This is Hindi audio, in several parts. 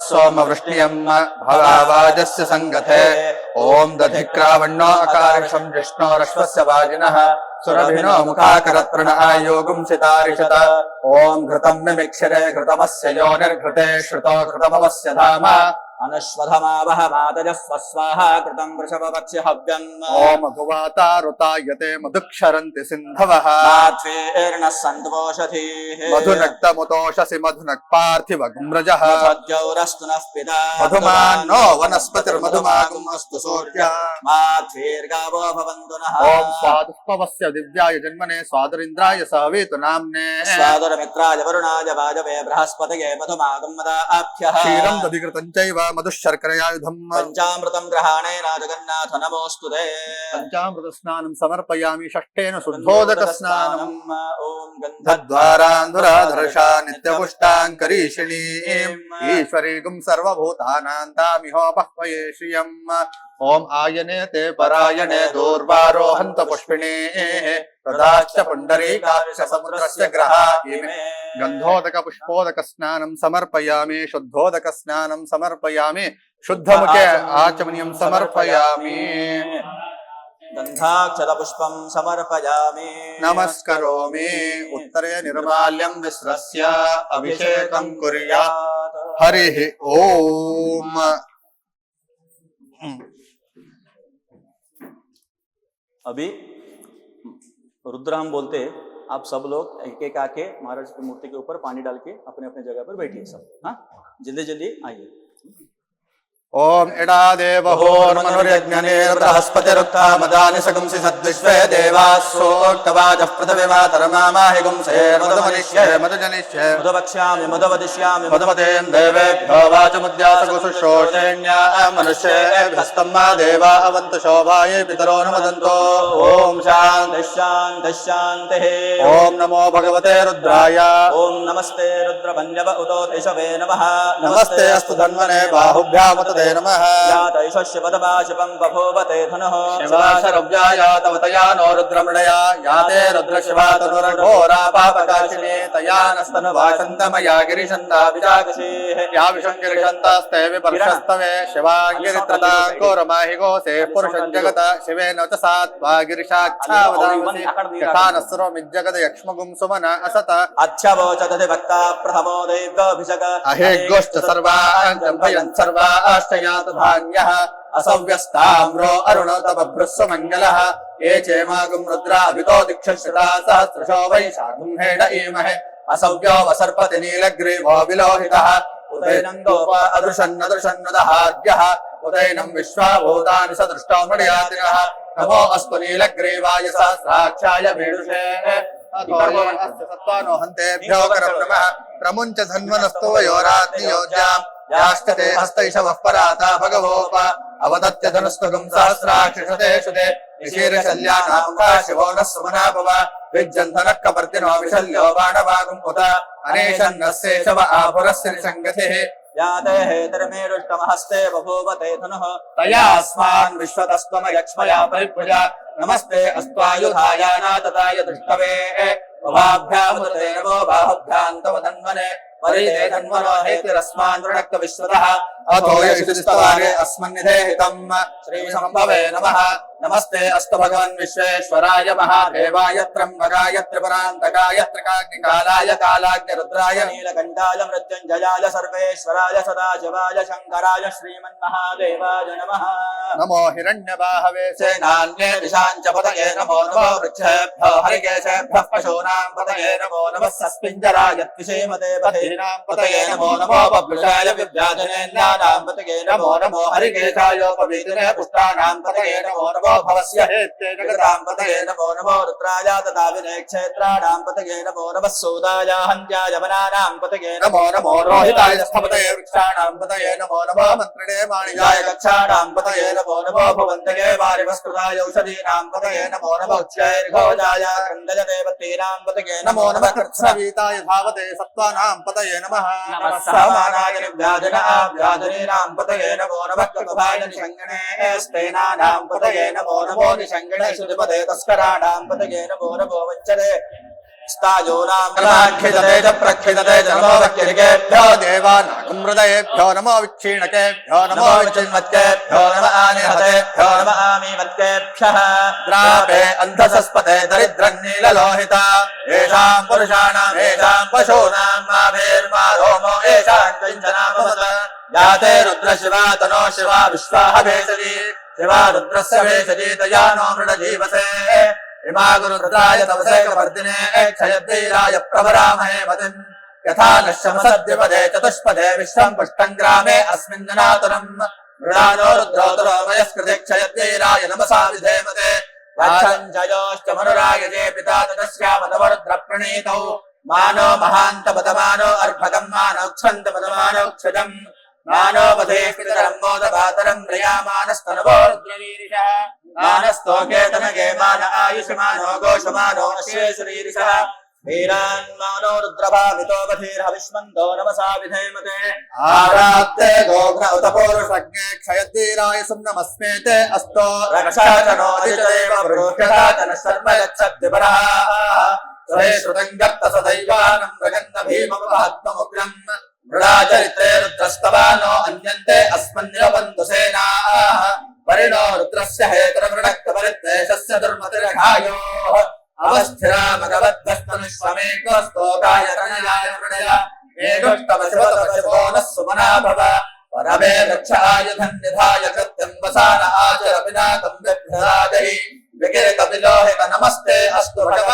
सोमवृष्ण्यम् भवावाजस्य सङ्गते ॐ दधिक्रावण्णो अकारिषम् जिष्णोरश्वस्य वाजिनः सुरभिनो मुखाकरत्प्रणआयोगुम् सितारिषत ॐ घृतम् मिमिक्षरे घृतमस्य योनिर्घृते श्रुतो घृतमवस्य धाम అనశ్వధమావహ మాతజస్వస్వాహ కృతం వృషభపక్షి హవ్యం ఓం అగువాతారుతాయతే మధుక్షరంతి సింధవః మాధ్వేర్ణ సంతోషధీ మధునక్తముతోషసి మధునక్పార్థివ గుమ్రజః మధుద్యౌరస్తునః పితా మధుమాన్నో వనస్పతిర్మధుమాగుమస్తు సూర్య మాధ్వేర్గావో భవంతు నః ఓం స్వాదుష్పవస్య దివ్యాయ జన్మనే స్వాదురింద్రాయ సవేతు నామ్నే స్వాదురమిత్రాయ వరుణాయ వాజవే బృహస్పతయే మధుమాగం మదాభ్యః క్షీరం దధికృతం చైవ मधुशर्करयायुधम् पञ्चामृतम् ग्रहाणेन जगन्नाथ नमोऽस्तु ते। पञ्चामृतस्नानम् समर्पयामि षष्ठेन शुद्धोदकस्नानम्। ॐ गन्धद्वारा नित्यपुष्टाम् सर्वभूतानान्तामिहोपह्वये श्रियम् ॐ आयने ते परायणे दूर्वारोहन्त पुष्पिणे तदाश्च पुण्डरीकाक्ष समुद्रस्य ग्रहा इमे गन्धोदक पुष्पोदक स्नानं समर्पयामि शुद्धोदक स्नानं समर्पयामि शुद्धमुखे आचमनीयं समर्पयामि। गन्धाक्षतपुष्पम् समर्पयामि। नमस्करोमि। उत्तरे निर्माल्यं विस्रस्य अभिषेकं कुर्यात्। हरिः ओम्। अभी रुद्राम बोलते आप सब लोग एक एक आके महाराज की मूर्ति के ऊपर पानी डाल के अपने अपने जगह पर बैठिए सब। हाँ? जल्दी जल्दी आइए। ॐ इडादेवहोर्मनुर्यज्ञनेर्बृहस्पतिरुक्तामदानि सगुंसि सद्विश्वे देवास्सोक्तवाचः पृथिवी मातरमामाहि गुंसे मधुमनिष्ये मधुजनिष्ये मधुवक्ष्यामि मधुवदिष्यामि मधुमतेन देवेभ्यो वाचमुद्यासगुसुश्रोषेण्या मनुष्येभ्यस्तं मा देवा अवन्तु शोभाये पितरो न वदन्तो ॐ शान्ति शान्तिः शान्तिः शान्तिः ॐ नमो भगवते रुद्राय ॐ नमस्ते रुद्रभञ्जव उतो ऋषभे नमः नमस्ते अस्तु धन्वने बाहुभ्यामुत ते नमः। यातैषस्य पदमा शिवम् बभूवते धनुः। नो रुद्रमृडया। याते रुद्रशिवा तनुरघोरा पापकाशिने तया गिरिशन्दाभिजागशीः या विपर्षस्तवे गोसे पुरुषं जगत शिवेन च सा त्वा गिरिशाच्छावदांसि यथा न सर्वमिज्जगद यक्ष्मगुं सुमन असत। भक्ता प्रथमो अहे गोष्ठ सर्वान् जम्भयन् सर्वाश्चयात धान्यः असव्यस्ताम्रो अरुण तव भृस्व मङ्गलः ये चेमागुं रुद्राभितो दिक्षश्रुता सहस्रशो वै शागुंहेण ईमहे। असव्यो वसर्पति नीलग्रीवो विलोहितः। उदैनं गोप अदृशन्नदृशन्नदहार्यः उदैनं विश्वाभूतानि सदृष्टो मृडयातिनः नमो अस्तु नीलग्रीवाय सहस्राक्षाय मीडुषे सत्त्वानो हन्तेभ्यो करं नमः। प्रमुञ्च धन्वनस्तु वयोरात्नियोज्याम् याष्टते हस्तैषवः पराता भगवोप अवदत्य धनुस्तुगम् सहस्राक्षिषते शुते निशीर्षल्यानामुखा शिवो नः सुमनाभव विज्जन्धनः कपर्दिनो विशल्यो बाणवागुम् उत अनेशन्नस्येषव आपुरस्य निषङ्गतिः याते हेतरमेरुष्टमहस्ते बभूवते धनुः तयास्मान् विश्वतस्त्वमयक्ष्मया परिभुजा नमस्ते अस्त्वायुधायानातताय दृष्टवे उभाभ्यामुदते नमो बाहुभ्याम् तव धन्वने परिते धन्वनो हेतिरस्मान् वृणक्त विश्वतः अथो यशिस्तवारे अस्मन्निधे हितम्। श्रीसम्भवे नमः। नमस्ते अस्तु भगवन् विश्वेश्वराय महादेवाय त्र्यम्बकाय त्रिपुरान्तकाय त्रिकाग्निकालाय कालाग्निरुद्राय नीलकण्ठाय मृत्युञ्जयाय सर्वेश्वराय सदाशिवाय शङ्कराय श्रीमन्महादेवाय नमः। नमो हिरण्यबाहवे। सेनान्ये दिशाञ्च पतये नमो नमो वृक्षेभ्यो हरिकेशेभ्यः पशूनां జ్ఞానానాం పతయే నమో నమః సస్పింజరాయ విషేమదే పతేనాం పతయే నమో నమో బభృషాయ విభ్యాజనేంద్రానాం పతయే నమో నమో హరికేశాయోపవీతనే పుష్టానాం పతయే నమో నమో భవస్య హేత్తే జగతాం పతయే నమో నమో రుద్రాయ తథా వినే క్షేత్రాణాం పతయే నమో నమః సూదాయ హంత్యాయ వనానాం పతయే నమో पतये नमो नमः कृत्स्नवीताय धावते सत्त्वानां पतये नमः नमः सहमानाय व्याजनाभ्याजनीनां पतये नमो नमः ककुभाय निषङ्गणे स्तेनानां पतये नमो नमो निषङ्गणे श्रुतिपदे तस्कराणां पतये नमो नमो वच्चते प्रमाख्यते च प्रख्यते च नमो नमो नमो आनिहतेभ्यो नम आमीवत्केभ्यः अन्धसस्पते दरिद्रं नीललोहिता येषां पुरुषाणां येषां पशूनां माभेर्मा रोमो येषां कञ्चनाममत याते रुद्र शिवा तनो शिवा विश्वाह भेषजी शिवा रुद्रस्य भेषजी तया नो मृडजीवसे ధర్మాగురుదాయ తవసేకవర్దినే క్షయబ్దీరాయ ప్రభరామహే పతిం యథా నశ్యమసద్విపదే చతుష్పదే విశ్వం పుష్టం గ్రామే అస్మిన్ జనాతురం. మృడానో రుద్రోతురోమయస్కృతి క్షయబ్దీరాయ నమసా విధేమతే. వాచంజయోశ్చమనురాయజే పితా తదశ్యామతవరుద్రప్రణీతౌ మానో మహాంతపదమానో అర్భగం మానోక్షంతపదమానోక్షజం मानो महान्तपदमानो अर्भगम् मानोक्षन्तपदमानोक्षजम् मानो वधे पितरम् मोदपातरम् म्रियामानस्तनवो रुद्रवीरिषः मानस्तोकेतनगे मान आयुषमानो घोषमानो अश्वेशरीरिषः वीरान्मानो रुद्रभावितो बधीर्हविष्मन्तो नमसा विधेमते आरात्ते गोघ्न उत पौरुषज्ञे क्षयद्वीराय सुम्नमस्मेते अस्तो रक्षाचनो अजितदेव बृहदाचन शर्म यच्छद्विपरः स्वरे श्रुतम् गत्त सदैवानम् మృడాచరిత్రే రుద్రస్తవానో అన్యంతే అస్మన్యబంధుసేనాః పరిణో రుద్రస్య హేతురమృడక్త పరిద్వేషస్య దుర్మతిరఘాయో అవస్థిరా భగవద్భ్రష్టనుష్వమేకోస్తోకాయ తనయాయ మృడయ ఏకోష్టవశివతపశివోనః సుమనా భవ వరమే రక్షాయుధం నిధాయ కృత్యం వసాన ఆచర వినాకం విభ్రాజై వికిరిత విలోహిత నమస్తే అస్తు భగవ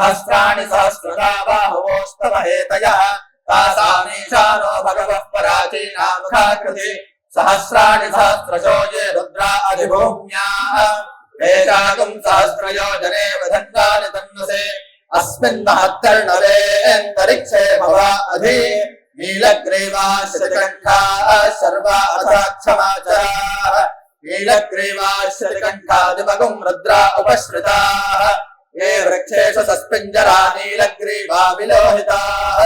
सहस्राणि सहस्रदा बाहुवोस्तव हेतयः तासामीशानो भगवः पराचीना मुखाकृति सहस्राणि सहस्रशो ये रुद्रा अधिभूम्याः। वेदागुम् सहस्रयोजने वधन्वानि तन्वसे। अस्मिन् महत्कर्णवेऽन्तरिक्षे भवा अधि। नीलग्रीवाश्रतिकण्ठाः सर्वा अथाक्षमाचराः। नीलग्रीवाश्रतिकण्ठादिमगुम् रुद्रा उपश्रिताः। ये वृक्षेषु सस्पिञ्जरा नीलग्रीवा विलोहिताः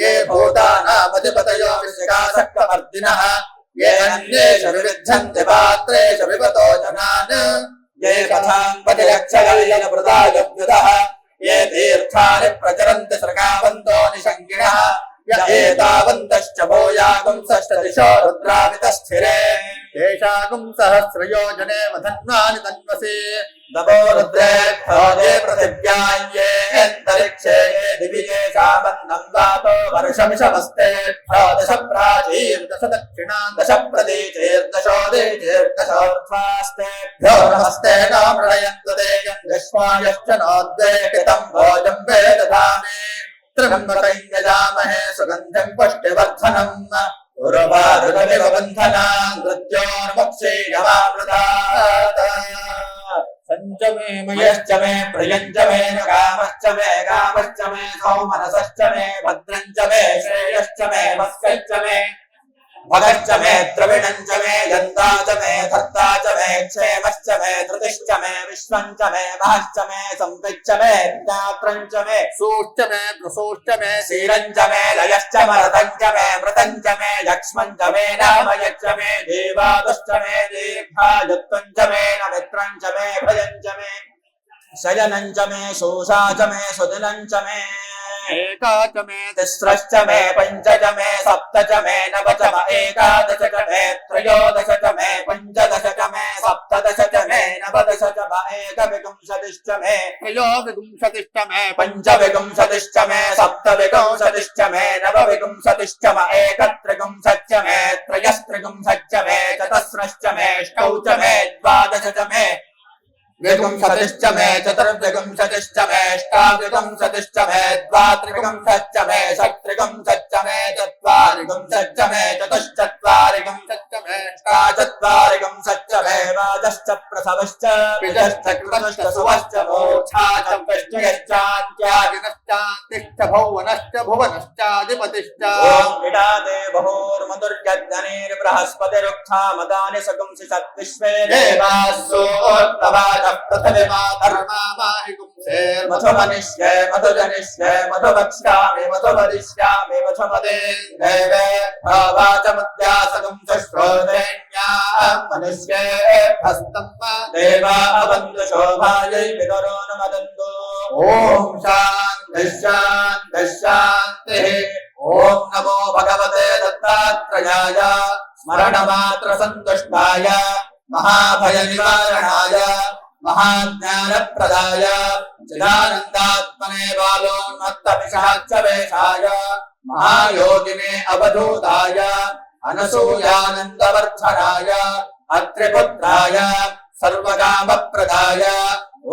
ये भूतानामधिपतयो विशिखाशक्तमर्दिनः ये अन्येषु विविध्यन्ति पात्रेषु विपतो जनान् ये कथाम् पतिरक्षगल्यनप्रदायभ्युतः ये तीर्थानि प्रचरन्ति सृगावन्तो निषङ्गिणः य एतावन्तश्च भूयागुंसश्च दिशो रुद्रावितस्थिरे येषागुम् सहस्रयोजने वधन्वानि तन्वसि नमो रुद्रेभ्यो ये पृथिव्यायेऽन्तरिक्षे ये दिवि येषामन्नम् गातो वर्षमिषमस्तेभ्यो दश प्राचीर्दश दक्षिणाम् दश प्रदीचैर्दशोदीचैर्दशोर्ध्वास्तेभ्यो नमस्ते नो मृणयन्तु ते यम् यश्वायश्च नोद्वे कृतम् भोजम् वे दधामि त्र्यम्बकम् यजामहे सुगन्धम् पुष्टिवर्धनम्। उर्वारुकमिव बन्धनाम् मृत्योर्मुक्षीयमामृतात् सञ्च मे मयश्च मे प्रियञ्च मे कामश्च मे कामश्च मे सौमनसश्च मे भद्रञ्च मे श्रेयश्च मे वस्कश्च मे भगश्च मे द्रविणञ्च मे गन्धा च मे धर्ता च मे क्षेमश्च मे धृतिश्च मे विश्वञ्च मे महश्च मे सम्पृच्च मे ज्ञात्रञ्च मे सूश्च मे प्रसूश्च मे क्षीरञ्च मे लयश्च मरतञ्च मे मृतञ्च मे यक्ष्मञ्च मे नामयच्च मे देवादश्च मे दीर्घायुत्वञ्च मे न मित्रञ्च मे भयञ्च मे शयनञ्च मे शोषा च मे सुदिनञ्च मे एका च मे तिस्रश्च मे पञ्च च मे सप्त च मे नव च म एकादश च मे त्रयोदश च मे पञ्चदश च मे सप्तदश च मे नवदश च म एकविंशतिश्च मे त्रयोविंशतिश्च मे पञ्चविंशतिश्च मे सप्तविंशतिश्च मे नवविंशतिश्च म एकत्रिविंशच्च मे त्रयस्त्रिविंशच्च मे चतस्रश्च मे अष्टौ च मे द्वादश च मे विगुंसतिश्च मे चतुर्विगुंसतिश्च मेष्टाविगुंसतिश्च मे द्वात्रिगुंसश्च मे षट्त्रिगुंसश्च मे चत्वारिगुंसश्च मे चतुश्चत्वारिगुंसश्च मेष्टाचत्वारिगुंसश्च मे वाजश्च प्रसवश्च पिजश्च कृतश्च सुवश्च मोक्षा च वृष्टिश्चान्त्यादिनश्चान्तिश्च भुवनश्च भुवनश्चाधिपतिश्च इडा सगुंसि सद्विश्वे देवासोत्तवाच पृथिविमा धर्मा माहिगुंसे मधुमनिष्ये मधुजनिष्ये मधुवक्ष्यामि मधुवदिष्यामि मधुमदे देवे भावाचमुद्यासगुंसश्रोतेण्या मनुष्ये हस्तं देवा अवन्तु शोभायै पितरो न मदन्तु ॐ नमो भगवते दत्तात्रयाय स्मरणमात्र सन्तुष्टाय महाभयनिवारणाय। महाज्ञानप्रदाय चिदानन्दात्मने बालोन्मत्तपिशाच्च वेशाय महायोगिने अवधूताय अनसूयानन्दवर्धनाय अत्रिपुत्राय सर्वकामप्रदाय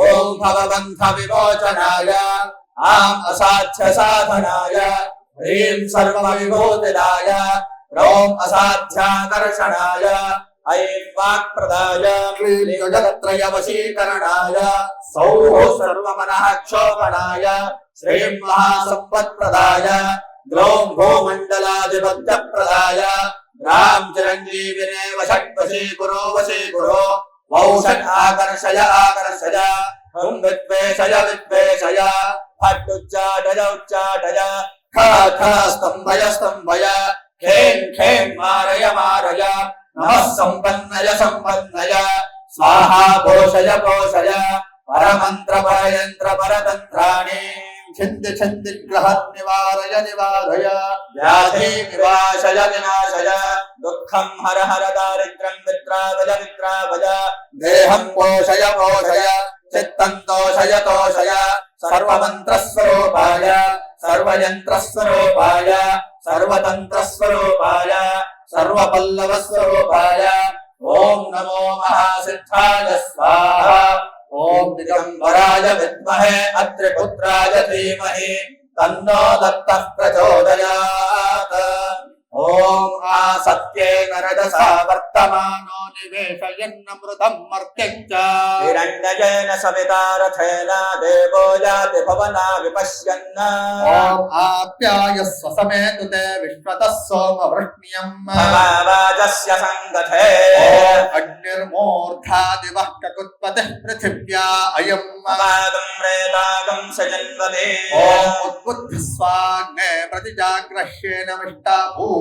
ॐ भवबन्धविमोचनाय आम् असाध्यसाधनाय ह्रीं सर्वविभूतिदाय ह्रौं असाध्याकर्षणाय ऐं वाक्प्रदाय क्लीं जगत्त्रयवशीकरणाय सौः सर्वमनः क्षोभणाय श्रीं महासम्पत्प्रदाय ग्लौं भूमण्डलाधिपत्यप्रदाय रां चिरञ्जीविने वषट्वशी गुरो वशी गुरो वौषट् आकर्षय आकर्षय हुं विद्वेषय विद्वेषय फट्टुच्चाटय उच्चाटय खा खा स्तम्भय स्तम्भय खें खें मारय मारय नमः सम्पन्नय सम्पन्नय स्वाहा पोषय पोषय परमन्त्र परयन्त्र परतन्त्राणि छिन्दि छिन्दि ग्रह निवारय निवारय व्याधि विवाशय विनाशय दुःखं हर हर दारिद्र्यं वित्रावज वित्रावज देहं पोषय पोषय चित्तं तोषय तोषय सर्वमन्त्रस्वरूपाय सर्वयन्त्रस्वरूपाय सर्वतन्त्रस्वरूपाय सर्वपल्लवस्वरूपाय ॐ नमो महासिद्धाय स्वाहा ॐ दिगम्बराय विद्महे अत्रिपुत्राय धीमहि तन्नो दत्तः प्रचोदयात् ఓం ఆ సత్యేన రజసా వర్తమానో నివేశయన్నమృతం మర్త్యం చ హిరణ్యయేన సవితారథేన దేవో యాతి భవనా విపశ్యన్న. ఓం ఆప్యాయ స్వసమేతు తే విశ్వతః సోమ వృష్ణ్యం వాజస్య సంగతే. అగ్నిర్మూర్ధా దివః కకుత్పతిః పృథివ్యా అయం. మమాగం రేతాగం సజన్వదే ఓం ఉద్బుద్ధ స్వాగ్నే ప్రతిజాగ్రహ్యేన విష్టాభూ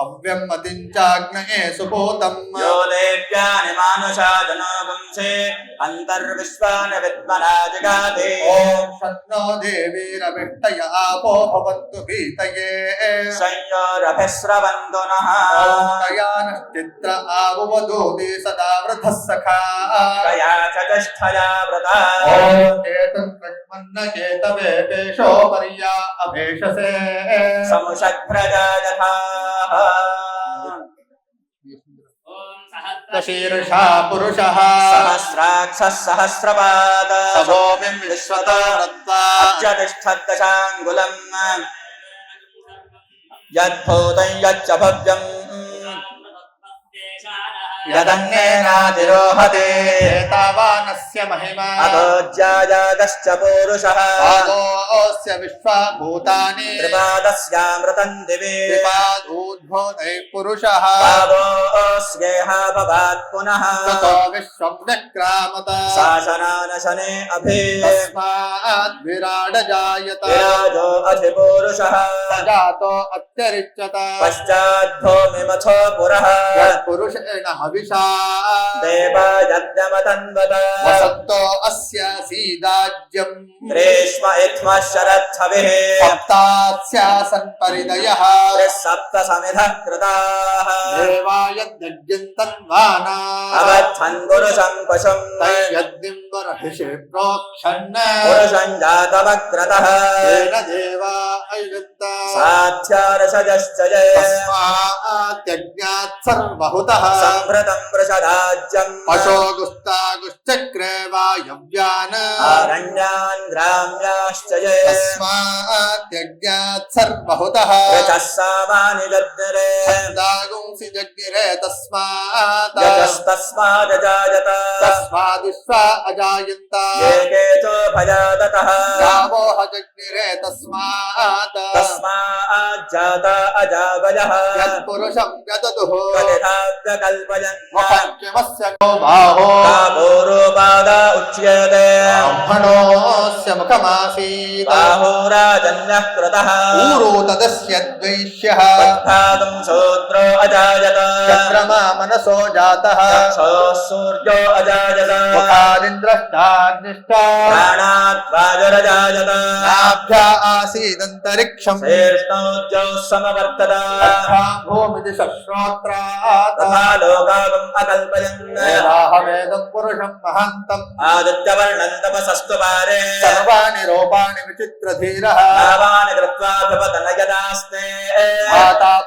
हव्यम् अतिञ्चाग्नये सुपूतम् यो देव्यानि मानुषा जनोगुंसे अन्तर्विश्वानि विद्मना जगाति ॐ शन्नो देवीरविष्टय आपो भवन्तु भीतये संयोरभिस्रवन्तु नः ॐ तयानश्चित्र आवुवदूति सदा वृथः सखा कया चतुष्टया व्रता ॐ केतम् प्रक्मन्न केतवे पेशो पर्या अभेषसे समुषद्भ्रजा यथा शीर्षा पुरुषः सहस्राक्षः सहस्रपाद सभोमिम् विश्वतो नत्वा अत्यतिष्ठद्दशाङ्गुलम् यद्भूतं यच्च भव्यम् यदन्येनातिरोहते एतावानस्य महिमा। पूरुषः। विश्वा भूतानि त्रिपादस्यामृतम् दिवे। त्रिपादूर्ध्व भूतैः पुरुषः। पादोऽस्येह भवात् पुनः। ततो विश्वं व्यक्रामत। शासनानशने अभि। तस्मात् विराड जायत। विराजो अधिपूरुषः जातो अत्यरिच्यत। पश्चाद्भूमिमथो पुरः। पुरुषेण हविषा। देवा यज्ञमतन्वत वसन्तो अस्यासीदाज्यम् ग्रीष्म इत्मः शरद्धविः सप्तास्यासन् परिदयः। सप्त समिधः कृताः देवाय यज्ञन्तन्वाना अवत्थन् पुरुषम् पशुम् यज्ञं वरहिषे प्रोक्षन् पुरुषम् जातमग्रतः तेन देवा अयुगन्त साध्यारसजश्च ये तस्मात् सर्वहुतः सम्भृतम् वृषराज्यम् पशो गुस्तागुश्चक्रे वायव्यान् आरण्यान् ग्राम्याश्च ये तस्मात् यज्ञात् सर्वहुतः यतः सामानि जज्ञरे दागुंसि जज्ञिरे तस्मात् यतस्तस्मादजायत तस्मादिष्वा अजायन्त। ये केचोभयादतः गावोह जज्ञिरे तस्मात्। तस्माज्जाता अजावयः यत्पुरुषं यदतुः कलिधाव्यकल्पयन् मुखक्यमस्य गो बाहो कापूर्वपादा उच्यते। ब्रह्मणोऽस्य मुखमासीत्। बाहुराजन्यः कृतः। ऊरो तदस्य द्वैष्यः। पद्भागम् शूद्रो अजायत। चन्द्रमा मनसो जातः। सूर्यो अजायत। प्राणाद्वायुरजायत नाभ्या आसीदन्तरिक्षम्। समवर्तत। तथा भूमिदिशश्रोत्रात् तथा लोकागम् अकल्पयन्। पुरुषम् महान्तम्। आदित्यवर्णम् सर्वाणि रूपाणि विचित्रधीरः। कृत्वा माता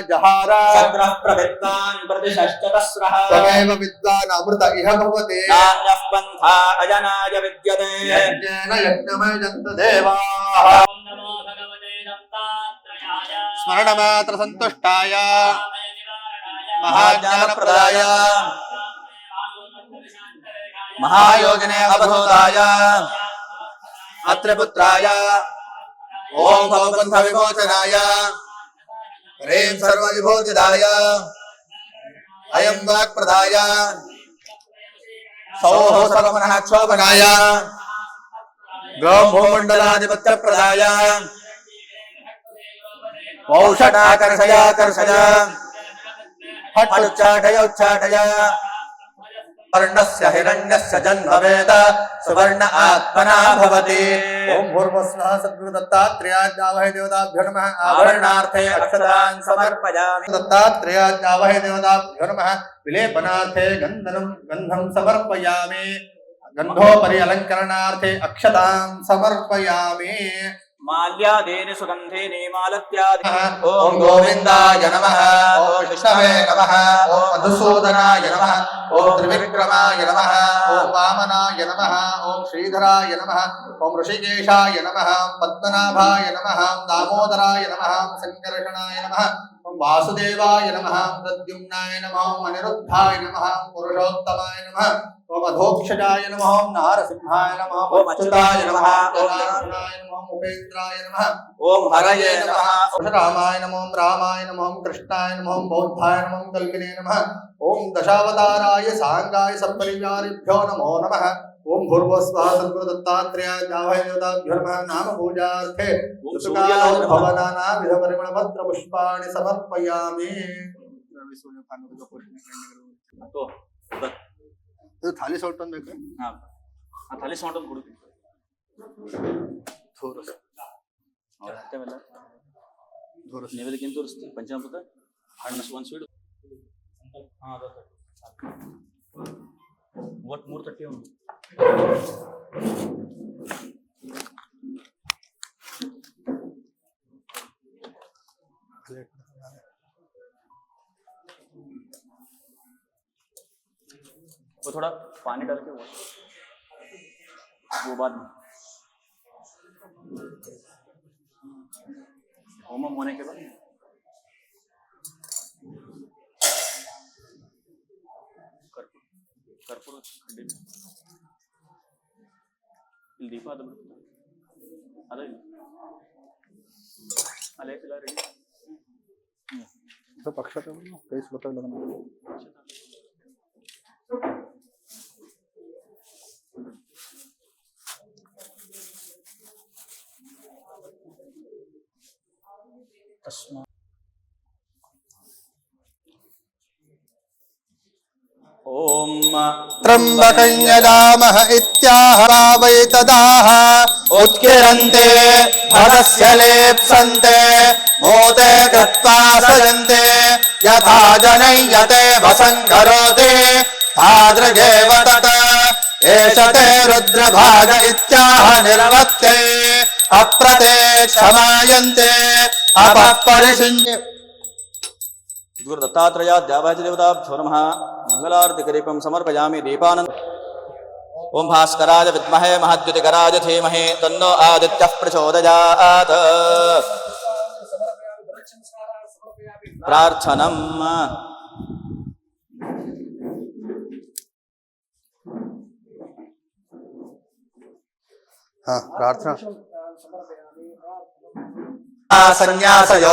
जहार शक्रः प्रभित्तान् प्रतिषष्टतस्रः त्वमेव विद्वान् अमृत इह भवति। नान्यः पन्था अजनाय विद्यते। यज्ञेन यज्ञमयजन्त देवाः। स्मरणमात्र सन्तुष्टाय। महाज्ञानप्रदाय। महायोगिने अवधूताय। अत्र पुत्राय। ॐ भवबन्ध विमोचनाय ह्रीं सर्वविभूतिदाय अयं वाक्प्रदाय। सौः सर्वमनः क्षोभनाय गौं भूमण्डलाधिपत्यप्रदाय औषधाकर्षयाकर्षय फट् उच्चाटय वर्णस्य हिरण्यस्य जन्म वेद सुवर्ण आत्मना भवति। ॐ भूर्भुवस्वः सद्गुरुदत्तात्रेयाज्ञावहे देवताभ्यो नमः। आभरणार्थे अक्षतान् समर्पयामि। दत्तात्रेयाज्ञावहे देवताभ्यो नमः। विलेपनार्थे गन्धनं गन्धं समर्पयामि। गन्धोपरि अलङ्करणार्थे अक्षतां समर्पयामि। माल्यादीनि सुगन्धीनि मालत्यादि ॐ गोविन्दाय नमः ॐ विष्णवे नमः ॐ मधुसूदनाय नमः ॐ त्रिविक्रमाय नमः ॐ वामनाय नमः ॐ श्रीधराय नमः ॐ ऋषिकेशाय नमः पद्मनाभाय नमः दामोदराय नमः सङ्कर्षणाय नमः ॐ वासुदेवाय नमः प्रद्युम्नाय नमः अनिरुद्धाय नमः पुरुषोत्तमाय नमः ॐ अधोक्षजाय नमः ॐ नारसिंहाय नमः ॐ अच्युताय नमः ॐ जनार्दनाय नमः उपेन्द्राय नमः ॐ हरये नमः रामाय नमो रामाय नमो कृष्णाय नमो बौद्धाय नमो कल्किने नमः दशावताराय साङ्गाय सपरिवारेभ्यो नमो नमः ॐ भूर्भुवस्वः सद्गुरुदत्तात्रेयाय देवताभ्यो नमः नाम पूजार्थे पुष्पाणि समर्पयामि तो ಇದು ಥಾಲಿ ಸೌಟ್ ಅಂತ ಬೇಕು ಹಾಂ ಆ ತಲೆ ಸೌಂಡ್ ಅಂತ ಕೊಡ್ತೀನಿ ತೋರಿಸ್. ಅಷ್ಟವೆಲ್ಲ ತೋರಿಸ್. ನೀವೆಲ್ಲಕ್ಕಿಂತ ತೋರಿಸ್ತೀವಿ ಪಂಚಾಮೃತ? ಹಣ್ಣು ಒಂದು ಸ್ವೀಟ್. ಹಾಂ ಮೂವತ್ತ್ಮೂರು ತಟ್ಟಿ ಒಂದು थोड़ा पानी डाल के वो बाद होम होने के बाद। कर्पूर कर्पूर अले पिला रही तो पक्षा त्र्यम्बकं यदामः इत्याह वै तदाह उत्किरन्ते भरस्य लेप्सन्ते मोते कृत्वा सयन्ते यथा जनय्यते वसङ्करोति तादृगेव तत् एष ते रुद्रभाग इत्याह निर्वत्ते अप्रते क्षमायन्ते अपः परिषिञ्चे गुरु दत्तात्रेय देवाज देवताभ्यो नमः। मंगलारतिकरीपं समर्पयामि दीपानन्द। ओम भास्कराय विद्महे महद्युतिकराय धीमहि तन्नो आदित्यः प्रचोदयात्। प्रार्थनम् हाँ प्रार्थना। संन्यासयो